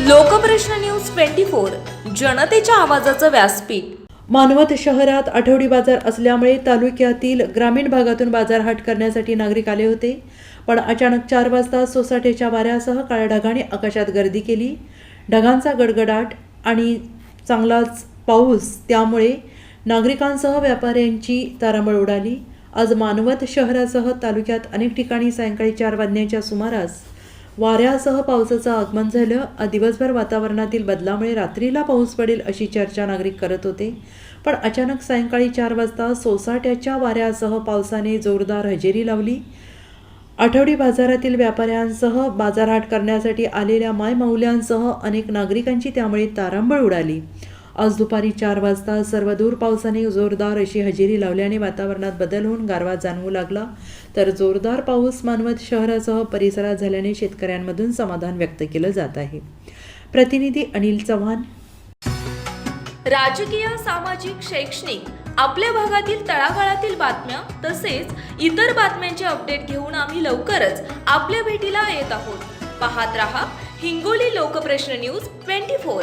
Lokprashna news twenty four जनतेच्या आवाजाचं व्यासपीठ. मानवत शहरात आठवडी बाजार असल्यामुळे तालुक्यातील ग्रामीण भागातून बाजारहाट करण्यासाठी नागरिक आले होते. पण अचानक चार वाजता सोसाट्याच्या वाऱ्यासह काळ्या ढगाने आकाशात गर्दी केली. ढगांचा गडगडाट आणि चांगलाच पाऊस त्यामुळे नागरिकांसह व्यापाऱ्यांची तारांबळ उडाली. आज मानवत शहरासह तालुक्यात अनेक ठिकाणी सायंकाळी चार वाजण्याच्या सुमारास वाऱ्यासह पावसाचं आगमन झालं. दिवसभर वातावरणातील बदलामुळे रात्रीला पाऊस पडेल अशी चर्चा नागरिक करत होते. पण अचानक सायंकाळी चार वाजता सोसाट्याच्या वाऱ्यासह पावसाने जोरदार हजेरी लावली. आठवडी बाजारातील व्यापाऱ्यांसह बाजारहाट करण्यासाठी आलेल्या मायमौल्यांसह अनेक नागरिकांची त्यामुळे तारांबळ उडाली. आज दुपारी चार वाजता सर्वदूर पावसाने जोरदार अशी हजेरी लावल्याने वातावरणात बदल होऊन गारवा जाणवू लागला. तर जोरदार पाऊस मानवत शहरासह परिसरात झाल्याने शेतकऱ्यांमधून समाधान व्यक्त केलं जात आहे. प्रतिनिधी अनिल चव्हाण. राजकीय सामाजिक शैक्षणिक आपल्या भागातील तळागाळातील बातम्या तसेच इतर बातम्यांचे अपडेट घेऊन आम्ही लवकरच आपल्या भेटीला येत आहोत. पाहत रहा Hingoli Lokprashna news twenty four.